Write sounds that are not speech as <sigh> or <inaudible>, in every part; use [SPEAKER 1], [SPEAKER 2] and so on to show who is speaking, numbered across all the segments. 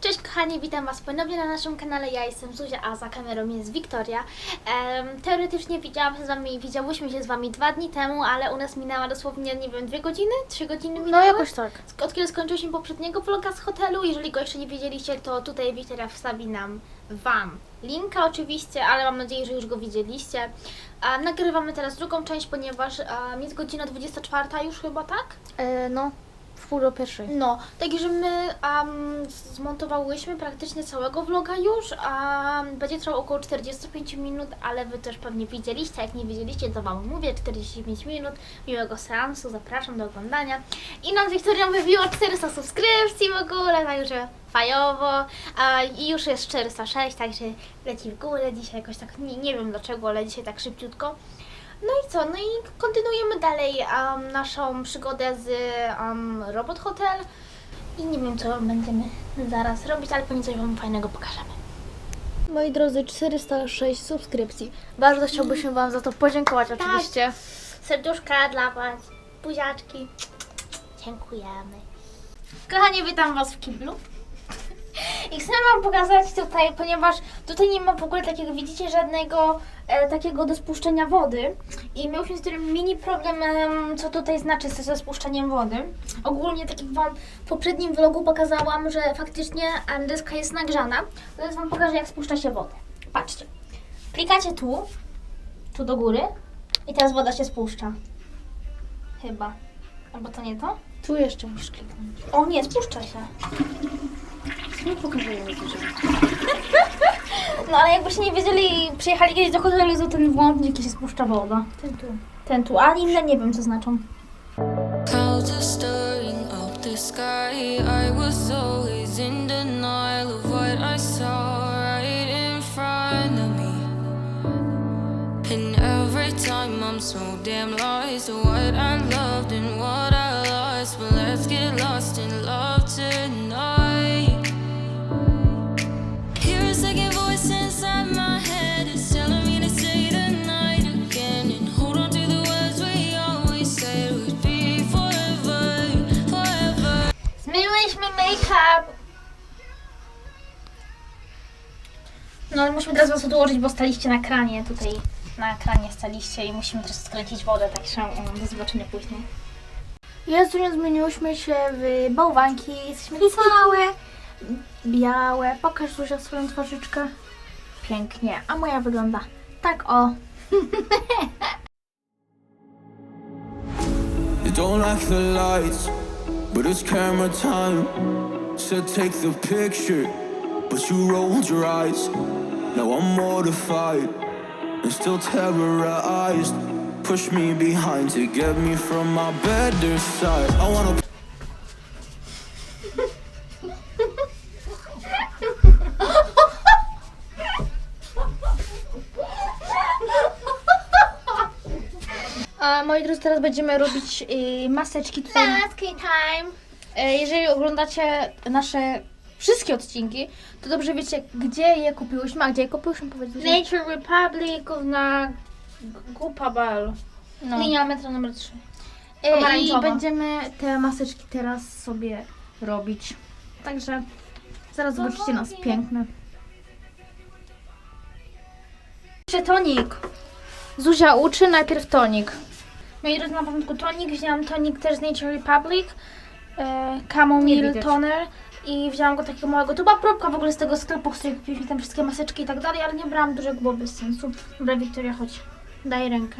[SPEAKER 1] Cześć kochani, witam Was ponownie na naszym kanale. Ja jestem Zuzia, a za kamerą jest Wiktoria. Teoretycznie widziałam się z Wami, widziałyśmy się z Wami dwa dni temu, ale u nas minęła dosłownie, nie wiem, dwie godziny? Trzy godziny minęły?
[SPEAKER 2] No jakoś tak.
[SPEAKER 1] Od kiedy skończyliśmy poprzedniego vloga z hotelu, jeżeli go jeszcze nie widzieliście, to tutaj Wiktoria wstawi nam Wam linka oczywiście, ale mam nadzieję, że już go widzieliście. A nagrywamy teraz drugą część, ponieważ um, jest godzina 24 już chyba, tak?
[SPEAKER 2] E, no, w pół do pierwszej.
[SPEAKER 1] No, także my um, zmontowałyśmy praktycznie całego vloga już. Um, będzie trwał około 45 minut, ale Wy też pewnie widzieliście. Jak nie widzieliście, to Wam mówię, 45 minut miłego seansu, zapraszam do oglądania. I nam z Wiktorią wybiło 400 subskrypcji w ogóle, także fajowo. A, I już jest 406, także leci w górę dzisiaj jakoś tak, nie, nie wiem dlaczego, ale dzisiaj tak szybciutko. No i co? No i kontynuujemy dalej um, naszą przygodę z um, Robot Hotel. I nie wiem, co będziemy zaraz robić, ale pewnie coś Wam fajnego pokażemy.
[SPEAKER 2] Moi drodzy, 406 subskrypcji. Bardzo chciałbyśmy Wam za to podziękować oczywiście.
[SPEAKER 1] Serduszka dla Was, buziaczki. Dziękujemy. Kochani, witam Was w kiblu. I chcę Wam pokazać tutaj, ponieważ tutaj nie ma w ogóle takiego, widzicie, żadnego e, takiego do spuszczenia wody. I mieliśmy z tym mini problem, em, co tutaj znaczy ze spuszczeniem wody. Ogólnie, tak jak Wam w poprzednim vlogu pokazałam, że faktycznie em, deska jest nagrzana. Teraz Wam pokażę, jak spuszcza się wodę. Patrzcie. Klikacie tu, tu do góry i teraz woda się spuszcza. Chyba. Albo to nie to?
[SPEAKER 2] Tu jeszcze musisz kliknąć.
[SPEAKER 1] O nie, spuszcza się.
[SPEAKER 2] Nie pokażę mi dużo.
[SPEAKER 1] No ale jakbyście nie wiedzieli, przyjechali kiedyś do hotelu, to ten włącznik się spuszcza woda.
[SPEAKER 2] Ten tu.
[SPEAKER 1] Ten tu, a inne nie wiem co znaczą.
[SPEAKER 3] And every time I'm so damn lost
[SPEAKER 1] make-up. No musimy teraz was odłożyć, bo staliście na kranie tutaj. Na kranie staliście i musimy teraz skręcić wodę, także um, do zobaczenia później.
[SPEAKER 2] Jezu, nie zmieniłyśmy się w bałwanki. Jesteśmy całe białe. Pokaż Zuzia swoją twarzyczkę. Pięknie. A moja wygląda tak o. <laughs>
[SPEAKER 4] You don't like the lights, but it's camera time. Said take the picture, but you rolled your eyes. Now I'm mortified and still terrorized. Push me behind to get me from my better side. I wanna <laughs>
[SPEAKER 2] A moi drodzy, teraz będziemy robić y, maseczki tutaj.
[SPEAKER 1] Maski time.
[SPEAKER 2] E, Jeżeli oglądacie nasze wszystkie odcinki, to dobrze wiecie, gdzie je kupiłyśmy, a gdzie je kupiłyśmy, powiedzmy.
[SPEAKER 1] Nature Republic na Gupabal.
[SPEAKER 2] No.
[SPEAKER 1] Linia metra numer 3.
[SPEAKER 2] E, I
[SPEAKER 1] pomarańczowa.
[SPEAKER 2] będziemy te maseczki teraz sobie robić. Także zaraz zobaczycie nas piękne. Jeszcze tonik. Zuzia uczy najpierw tonik.
[SPEAKER 1] Moi drodzy, na początku tonik. Wzięłam tonik też z Nature Republic. E, Chamomile. Toner. I wzięłam go takiego małego. To była próbka w ogóle z tego sklepu, z którego kupiliśmy tam wszystkie maseczki i tak dalej, ale nie brałam dużego, bez sensu. Dobra, Wiktoria, chodź. Daj rękę.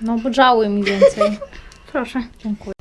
[SPEAKER 2] No bo żałuj mi więcej. <laughs>
[SPEAKER 1] Proszę.
[SPEAKER 2] Dziękuję.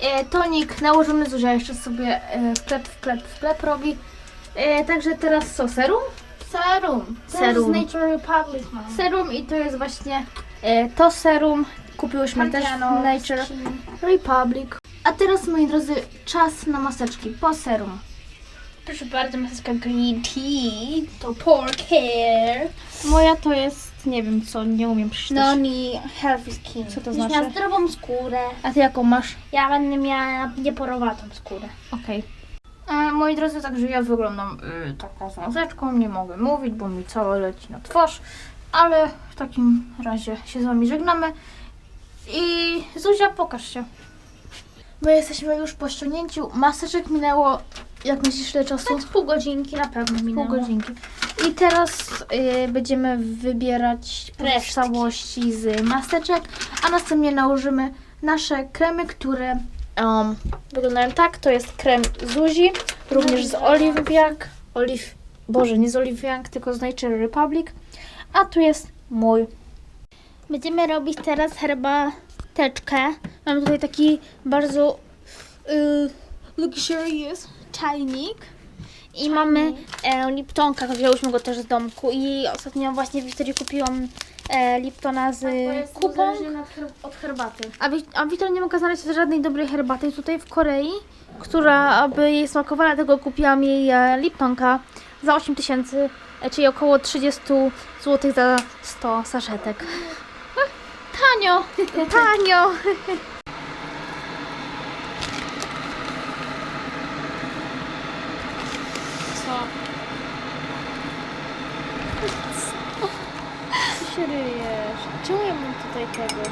[SPEAKER 2] E, tonik nałożony Zuzia jeszcze sobie e, wklep, wklep, wklep robi. E, także teraz co, serum?
[SPEAKER 1] Serum.
[SPEAKER 2] Serum.
[SPEAKER 1] To jest Nature Republic mam.
[SPEAKER 2] Serum i to jest właśnie to serum. Kupiłyśmy też w Nature. Republic. A teraz moi drodzy, czas na maseczki po serum.
[SPEAKER 1] Proszę bardzo, maseczka Green Tea. To Pork Hair.
[SPEAKER 2] Moja to jest, nie wiem co, nie umiem przeczytać.
[SPEAKER 1] Noni Healthy Skin.
[SPEAKER 2] Co to znaczy?
[SPEAKER 1] miała zdrową skórę.
[SPEAKER 2] A ty jaką masz?
[SPEAKER 1] Ja będę miała nieporowatą skórę.
[SPEAKER 2] Okej. E, Moi drodzy, także ja wyglądam y, taką z maseczką, nie mogę mówić, bo mi całe leci na twarz, ale w takim razie się z wami żegnamy. I Zuzia, pokaż się. My jesteśmy już po ściągnięciu maseczek. Minęło, jak myślisz, ile czasu?
[SPEAKER 1] Tak, pół godzinki na pewno
[SPEAKER 2] Pół
[SPEAKER 1] minęło.
[SPEAKER 2] godzinki. I teraz y, będziemy wybierać
[SPEAKER 1] Resztki.
[SPEAKER 2] całości z maseczek, a następnie nałożymy nasze kremy, które um, wyglądają tak. To jest krem Zuzi, również z Oliwiak. Oliw, Boże, nie z Oliwiak, tylko z Nature Republic. A tu jest mój.
[SPEAKER 1] Będziemy robić teraz herbateczkę. Mam tutaj taki bardzo y, luxurious czajnik. I mamy e, Liptonka, wzięłyśmy go też z domku i ostatnio właśnie w Wiktorii kupiłam e, Liptona z kupą.
[SPEAKER 2] od herbaty.
[SPEAKER 1] A, Wi- a Wiktoria nie mogła znaleźć żadnej dobrej herbaty tutaj w Korei, która aby jej smakowała, dlatego kupiłam jej e, Liptonka za 8 tysięcy, czyli około 30 zł za 100 saszetek. Tanio! <laughs> Tanio!
[SPEAKER 2] Co? Co się ryjesz? Czemu ja mam tutaj tego?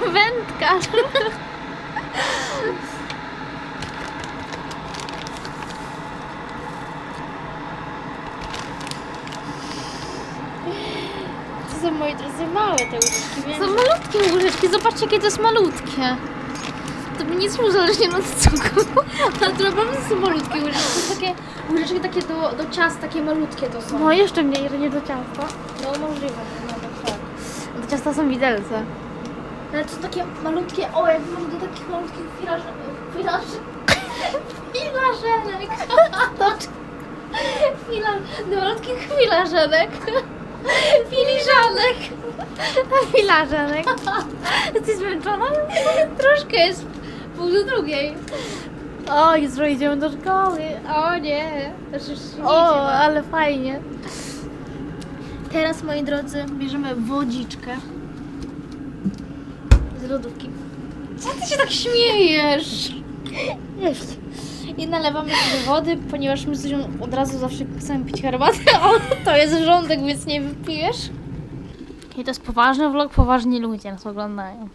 [SPEAKER 2] <laughs>
[SPEAKER 1] Wędkarz! <laughs>
[SPEAKER 2] To drodzy małe te łyżeczki, więc...
[SPEAKER 1] Są malutkie łyżeczki, zobaczcie jakie to jest malutkie. To by nic uzależnione od cukru. <laughs>
[SPEAKER 2] Ale to naprawdę są malutkie łyżeczki. To są takie łyżeczki takie do, do ciast, takie malutkie to są.
[SPEAKER 1] No jeszcze mniej, że nie do ciasta.
[SPEAKER 2] No możliwe, no tak.
[SPEAKER 1] Do ciasta są widelce.
[SPEAKER 2] Ale to są takie malutkie, o jak mam do takich malutkich filaż... filaż... filażenek. <laughs>
[SPEAKER 1] Fila, do malutkich filarzenek. Filiżanek. <laughs> Filarzenek. Jesteś zmęczona?
[SPEAKER 2] Troszkę jest pół do drugiej.
[SPEAKER 1] O, jutro idziemy do szkoły.
[SPEAKER 2] O nie. Znaczy, już nie
[SPEAKER 1] O,
[SPEAKER 2] idziemy.
[SPEAKER 1] ale fajnie.
[SPEAKER 2] Teraz, moi drodzy, bierzemy wodziczkę z lodówki. Co ty się tak śmiejesz?
[SPEAKER 1] I nalewamy sobie wody, ponieważ my z Zuzią od razu zawsze chcemy pić herbatę, a to jest rządek, więc nie wypijesz. I to jest poważny vlog, poważni ludzie nas oglądają.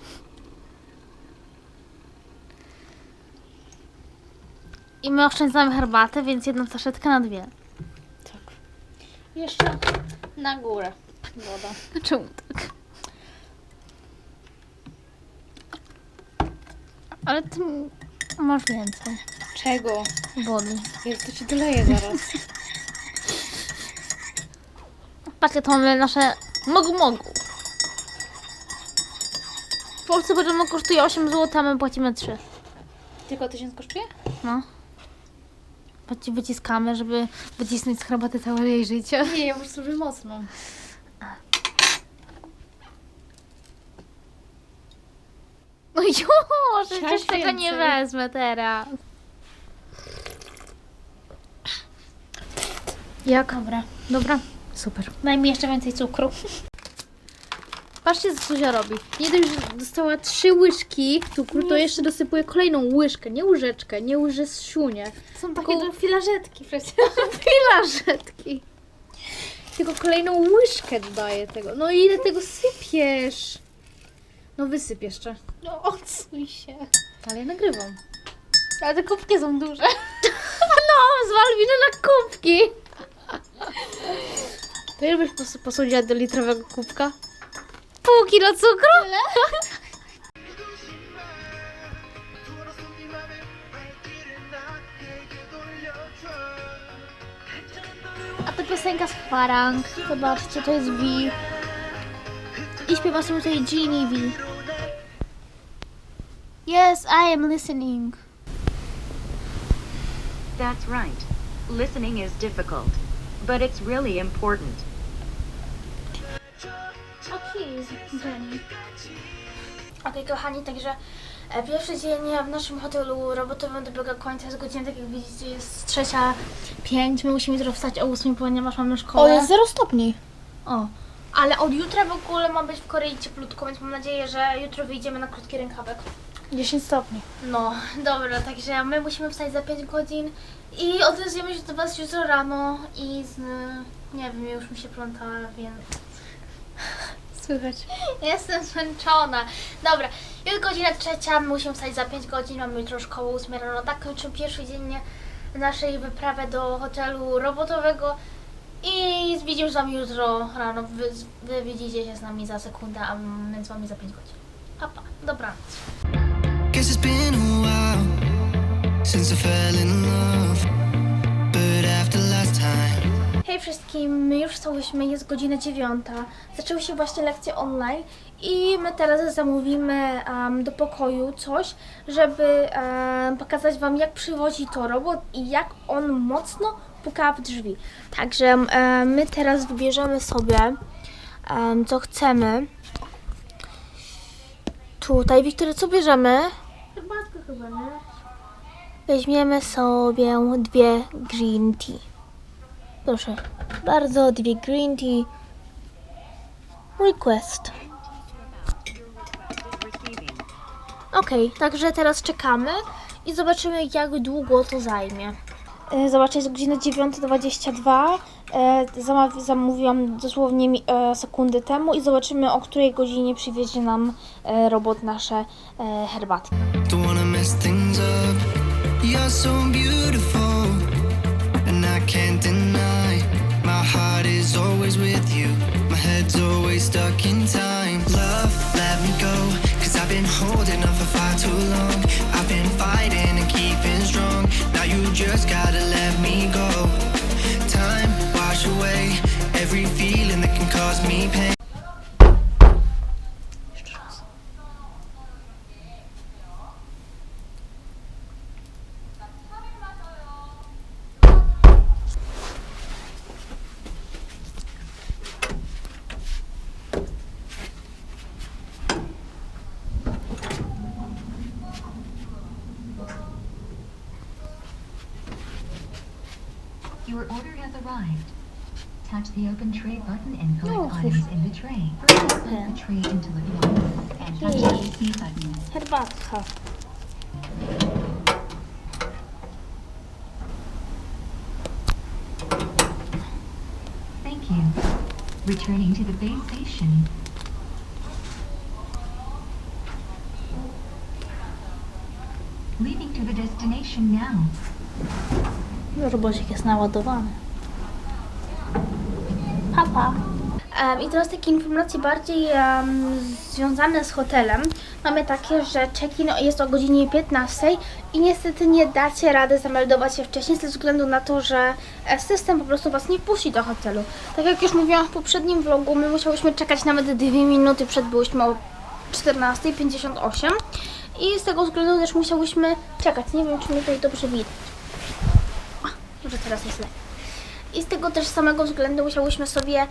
[SPEAKER 1] I my oszczędzamy herbatę, więc jedną saszetkę na dwie.
[SPEAKER 2] Tak. Jeszcze na górę woda. <laughs>
[SPEAKER 1] Czemu tak? Ale ty masz więcej
[SPEAKER 2] Czego?
[SPEAKER 1] wody.
[SPEAKER 2] Jest, to ci doleję zaraz. <laughs>
[SPEAKER 1] Patrzcie, to mamy nasze mogu mogu. W Polsce poziom kosztuje 8 zł, a my płacimy 3.
[SPEAKER 2] Tylko tysiąc kosztuje?
[SPEAKER 1] No. Patrzcie, wyciskamy, żeby wycisnąć z herbaty całe jej życie.
[SPEAKER 2] Nie, ja po prostu mocną.
[SPEAKER 1] No już, przecież
[SPEAKER 2] Chciałaś
[SPEAKER 1] tego nie
[SPEAKER 2] więcej.
[SPEAKER 1] wezmę teraz. Jak?
[SPEAKER 2] Dobra.
[SPEAKER 1] Dobra, super.
[SPEAKER 2] Daj mi jeszcze więcej cukru.
[SPEAKER 1] Patrzcie, co Zuzia robi.
[SPEAKER 2] Nie dość, że dostała trzy łyżki cukru, to jeszcze dosypuje kolejną łyżkę, nie łyżeczkę, nie łyżeczunię.
[SPEAKER 1] Są takie
[SPEAKER 2] Tylko
[SPEAKER 1] do filarzetki przecież. <laughs>
[SPEAKER 2] filarzetki. Tylko kolejną łyżkę dodaję tego. No i ile tego sypiesz? No wysyp jeszcze.
[SPEAKER 1] No odsuń się.
[SPEAKER 2] Ale ja nagrywam.
[SPEAKER 1] Ale te kubki są duże. <laughs> No, zwal winę na kubki. <laughs>
[SPEAKER 2] To ile byś pos- posądziła do litrowego kubka?
[SPEAKER 1] Pół kilo cukru? A to piosenka z Farang. Zobaczcie, to jest V. I śpiewa sobie tutaj Genie V. Yes, I am listening.
[SPEAKER 5] That's right. Listening is difficult, but it's really important.
[SPEAKER 1] Okej. Okej, kochani, także e, pierwszy dzień w naszym hotelu robotowym dobiega końca. Jest godzina, tak jak widzicie, jest trzecia pięć. My musimy jutro wstać o 8, ponieważ mamy szkołę.
[SPEAKER 2] 0 stopni.
[SPEAKER 1] O, ale od jutra w ogóle ma być w Korei cieplutko, więc mam nadzieję, że jutro wyjdziemy na krótki rękawek.
[SPEAKER 2] 10 stopni.
[SPEAKER 1] No, dobra, także my musimy wstać za 5 godzin i odezwiemy się do Was jutro rano i z, nie wiem, już mi się pląta, więc Słychać.
[SPEAKER 6] Jestem zmęczona. Dobra, jest godzina trzecia, musimy wstać za 5 godzin, mamy jutro szkołę 8 rano. Tak kończymy pierwszy dzień naszej wyprawy do hotelu robotowego i widzimy z wami jutro rano. Wy, wy widzicie się z nami za sekundę, a my z wami za 5 godzin. Papa, dobranoc.
[SPEAKER 7] Guess it's been a while since I fell in love.
[SPEAKER 1] Hej wszystkim, my już wstałyśmy, jest godzina dziewiąta. Zaczęły się właśnie lekcje online i my teraz zamówimy em, do pokoju coś, żeby em, pokazać Wam jak przywozi to robot i jak on mocno puka w drzwi. Także em, my teraz wybierzemy sobie em, co chcemy. Tutaj, Wiktoria, co bierzemy?
[SPEAKER 6] Chyba chyba, nie?
[SPEAKER 1] Weźmiemy sobie dwie green tea. Proszę bardzo, dwie green tea. Request. Okej, także teraz czekamy i zobaczymy jak długo to zajmie. E, Zobaczcie, jest godzina 9.22. E, zamaw- Zamówiłam dosłownie e, sekundy temu i zobaczymy o której godzinie przywiezie nam robot nasze herbatki.
[SPEAKER 7] don't wanna always with you. My head's always stuck in time.
[SPEAKER 8] The open tray button and collect
[SPEAKER 1] Oh,
[SPEAKER 8] items in the tray.
[SPEAKER 1] Pen.
[SPEAKER 8] The tray into the box and touch the receive button.
[SPEAKER 1] Herbatka.
[SPEAKER 8] Thank you. Returning to the base station. Leaving to the destination now.
[SPEAKER 1] Robocik jest naładowany. Papa. Um, I teraz takie informacje bardziej em, związane z hotelem. Mamy takie, że check-in jest o godzinie 15 i niestety nie dacie rady zameldować się wcześniej ze względu na to, że e, system po prostu Was nie wpuści do hotelu. Tak jak już mówiłam w poprzednim vlogu, my musiałyśmy czekać nawet 2 minuty przed byłyśmy o 14.58 i z tego względu też musiałyśmy czekać. Nie wiem, czy mnie tutaj dobrze widać. Może teraz jest lepiej. I z tego też samego względu musiałyśmy sobie e,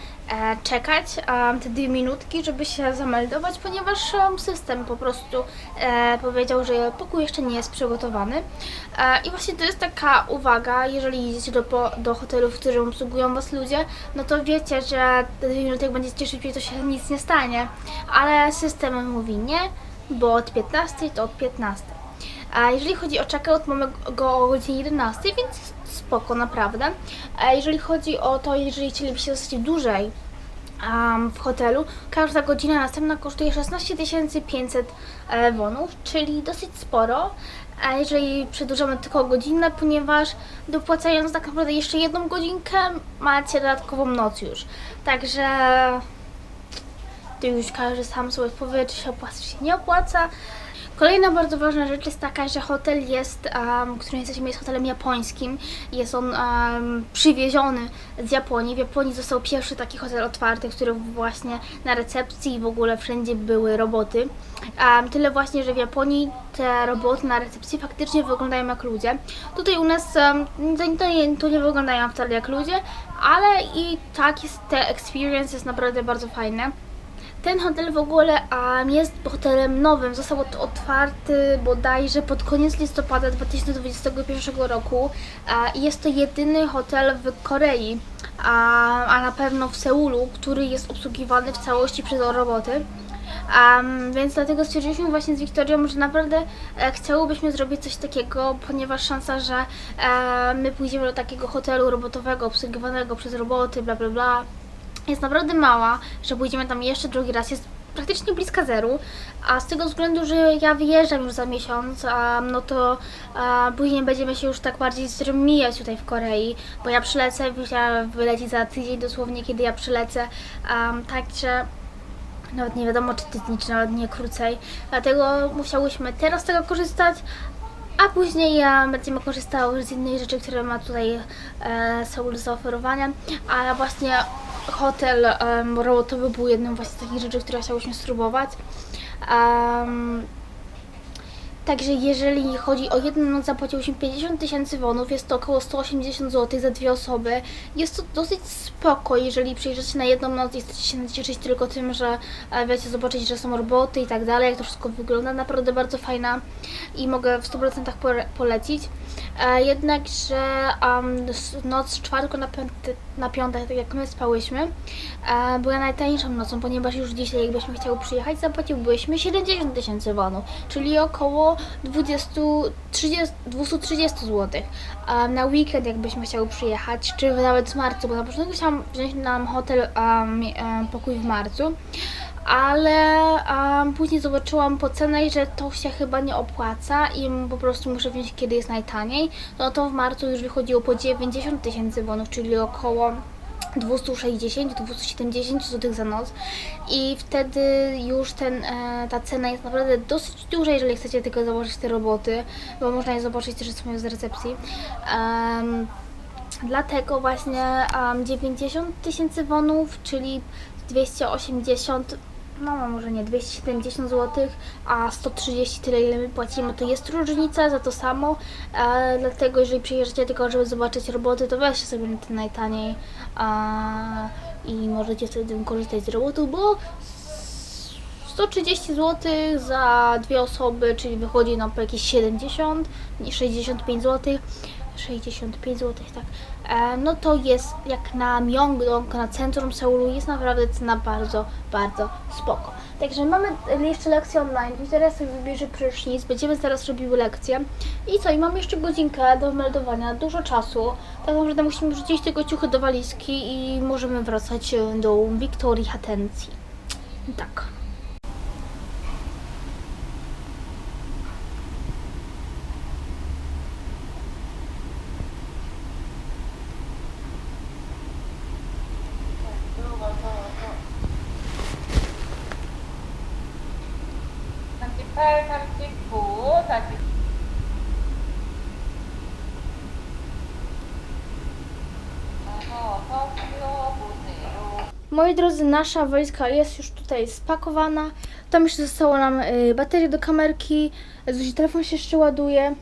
[SPEAKER 1] czekać e, te dwie minutki, żeby się zameldować, ponieważ e, system po prostu e, powiedział, że pokój jeszcze nie jest przygotowany. E, I właśnie to jest taka uwaga, jeżeli idziecie do, po, do hotelu, w którym obsługują Was ludzie, no to wiecie, że te dwie minuty jak będziecie szybciej, to się nic nie stanie. Ale system mówi nie, bo od 15 to od 15. A jeżeli chodzi o checkout, mamy go o godzinie 11, więc spoko, naprawdę. A jeżeli chodzi o to, jeżeli chcielibyście zostać dłużej um, w hotelu, każda godzina następna kosztuje 16 500 e, wonów, czyli dosyć sporo. A jeżeli przedłużamy tylko godzinę, ponieważ dopłacając tak naprawdę jeszcze jedną godzinkę, macie dodatkową noc już. Także to już każdy sam sobie powie, czy się opłaca, czy się nie opłaca. Kolejna bardzo ważna rzecz jest taka, że hotel jest, um, jesteśmy, jest hotelem japońskim. Jest on um, przywieziony z Japonii. W Japonii został pierwszy taki hotel otwarty, w którym właśnie na recepcji i w ogóle wszędzie były roboty. Um, tyle właśnie, że w Japonii te roboty na recepcji faktycznie wyglądają jak ludzie. Tutaj u nas um, to, nie, to nie wyglądają wcale jak ludzie, ale i tak jest, te experience jest naprawdę bardzo fajne. Ten hotel w ogóle um, jest hotelem nowym. Został ot- otwarty bodajże pod koniec listopada 2021 roku. A jest to jedyny hotel w Korei, a, a na pewno w Seulu, który jest obsługiwany w całości przez roboty. Um, więc dlatego stwierdziliśmy właśnie z Wiktorią, że naprawdę e, chciałybyśmy zrobić coś takiego, ponieważ szansa, że e, my pójdziemy do takiego hotelu robotowego, obsługiwanego przez roboty, bla bla bla, jest naprawdę mała, że pójdziemy tam jeszcze drugi raz. Jest praktycznie bliska zeru, a z tego względu, że ja wyjeżdżam już za miesiąc, no to a, później będziemy się już tak bardziej mijać tutaj w Korei, bo ja przylecę, wylecieć za tydzień dosłownie, kiedy ja przylecę, um, także nawet nie wiadomo czy tydzień, czy nawet nie krócej, dlatego musiałyśmy teraz z tego korzystać, a później ja będziemy korzystały z innej rzeczy, które ma tutaj e, Seoul do zaoferowania, a właśnie hotel robotowy był jedną właśnie z takich rzeczy, które chciałyśmy spróbować. Em, Także jeżeli chodzi o jedną noc, zapłaciłyśmy 50 tysięcy wonów, jest to około 180 zł za dwie osoby. Jest to dosyć spoko, jeżeli przyjeżdżacie na jedną noc i chcecie się cieszyć tylko tym, że e, wiecie, zobaczyć, że są roboty i tak dalej, jak to wszystko wygląda. Naprawdę bardzo fajna i mogę w 100% pole- polecić. E, jednakże um, noc z czwartku na, piąty, na piątek, tak jak my spałyśmy, e, była najtańszą nocą, ponieważ już dzisiaj, jakbyśmy chciały przyjechać, zapłaciłbyśmy 70 tysięcy wonów, czyli około 20, 30, 230 zł. Na weekend, jakbyśmy chciały przyjechać, czy nawet w marcu, bo na początku chciałam wziąć nam hotel, um, pokój w marcu, ale um, później zobaczyłam po cenę, że to się chyba nie opłaca i po prostu muszę wziąć kiedy jest najtaniej. No to w marcu już wychodziło po 90 tysięcy wonów, czyli około 260-270 zł za noc i wtedy już ten, e, ta cena jest naprawdę dosyć duża, jeżeli chcecie tylko zobaczyć te roboty, bo można je zobaczyć też są z recepcji. Em, Dlatego właśnie um, 90 tysięcy wonów, czyli 280, no może nie, 270 zł, a 130 tyle ile my płacimy, to jest różnica za to samo. E, dlatego jeżeli przyjeżdżacie tylko, żeby zobaczyć roboty, to weźcie sobie na ten najtaniej a, i możecie wtedy korzystać z robotów, bo 130 zł za dwie osoby, czyli wychodzi nam po jakieś 70, nie, 65 zł. 65 zł, tak. E, no to jest jak na Myeongdong, na centrum Seulu, jest naprawdę cena bardzo, bardzo spoko. Także mamy jeszcze lekcję online. Teraz sobie wybierze prysznic, będziemy zaraz robiły lekcję. I co, i mamy jeszcze godzinkę do meldowania, dużo czasu. Tak naprawdę musimy wrzucić tylko ciuchy do walizki i możemy wracać e, do Wiktorii Hatencji. Tak. Moi drodzy, nasza walizka jest już tutaj spakowana. Tam jeszcze zostało nam y, baterie do kamerki. Zuzi telefon się jeszcze ładuje.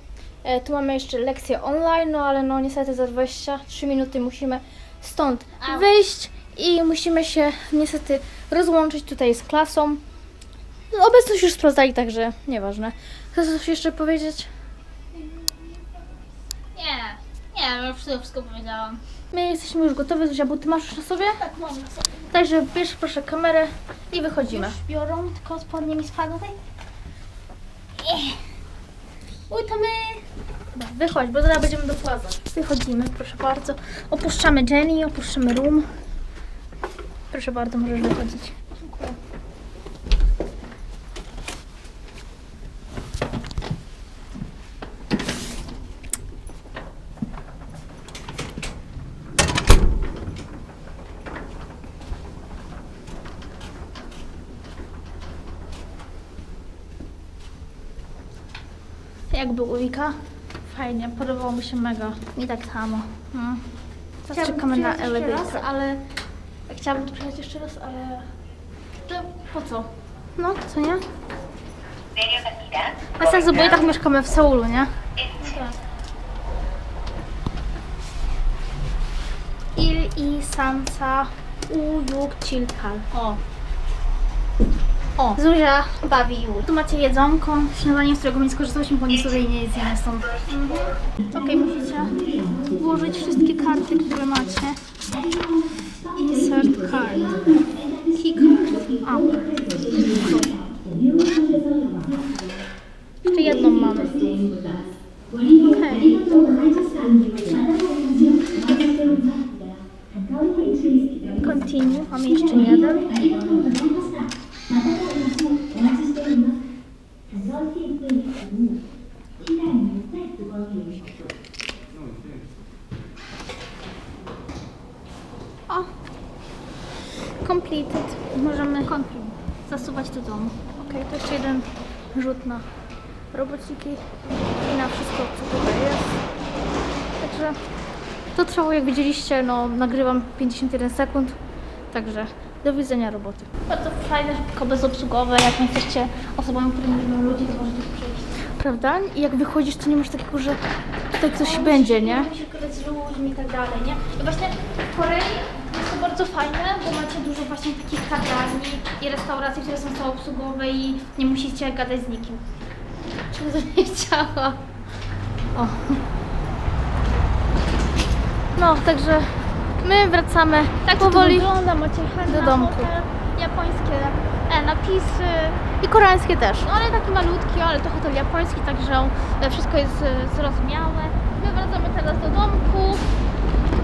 [SPEAKER 1] E, tu mamy jeszcze lekcję online, no ale no niestety za 23 minuty musimy stąd wyjść i musimy się niestety rozłączyć tutaj z klasą. No, obecność już sprawdzali, także nieważne. Chcesz coś jeszcze powiedzieć? Nie, nie, już wszystko powiedziałam. My jesteśmy już gotowe, Zuzia, bo ty masz już na sobie? Tak, mam na sobie. Także bierz proszę kamerę i wychodzimy. Już biorą, tylko spodnie mi spadły. Uj, to my... Dobra, Wychodź, bo zaraz będziemy do plaza. Wychodzimy, proszę bardzo. Opuszczamy Jenny, opuszczamy room. Proszę bardzo, możesz wychodzić. Wika?
[SPEAKER 2] Fajnie, podobało mi się mega.
[SPEAKER 1] Mi tak samo.
[SPEAKER 2] No.
[SPEAKER 1] Teraz czekamy na elevator.
[SPEAKER 2] ale... Chciałabym tu przyjechać jeszcze raz, ale... To po co?
[SPEAKER 1] No, co nie? Bez sensu, bo i tak mieszkamy w Seulu, nie? Il i Sansa Ujuk Chilkal.
[SPEAKER 2] O,
[SPEAKER 1] Zuzia bawi już. Tu macie jedzonko, śniadanie, z którego nie skorzystałyśmy, bo nic tutaj nie jedzimy stąd. Okej, musicie włożyć wszystkie karty, które macie. Insert card. Key card. A. Jeszcze jedną mamy. Okej. Continue. Mamy
[SPEAKER 2] completed.
[SPEAKER 1] Możemy zasuwać do domu.
[SPEAKER 2] Okej, to jeszcze jeden rzut na robociki i na wszystko, co tutaj jest. Także jak widzieliście, no nagrywam 51 sekund, także do widzenia roboty.
[SPEAKER 1] Bardzo fajne, szybko bezobsługowe. Jak nie jesteście osobami, które nie lubią ludzi, to możecie przyjść.
[SPEAKER 2] Prawda? I jak wychodzisz, to nie masz takiego, że tutaj ktoś będzie, nie?
[SPEAKER 1] Musisz gadać z ludźmi i tak dalej, nie? I właśnie w Korei jest to bardzo fajne, bo macie dużo właśnie takich kawiarni i restauracji, które są samoobsługowe i nie musicie gadać z nikim. Czego to nie chciała?
[SPEAKER 2] O. No, także my wracamy
[SPEAKER 1] tak
[SPEAKER 2] powoli
[SPEAKER 1] to wygląda, macie
[SPEAKER 2] do domku.
[SPEAKER 1] Hotel, japońskie e, napisy.
[SPEAKER 2] I koreańskie też.
[SPEAKER 1] No, ale taki malutki, ale to hotel japoński, także e, wszystko jest e, zrozumiałe. My wracamy teraz do domku.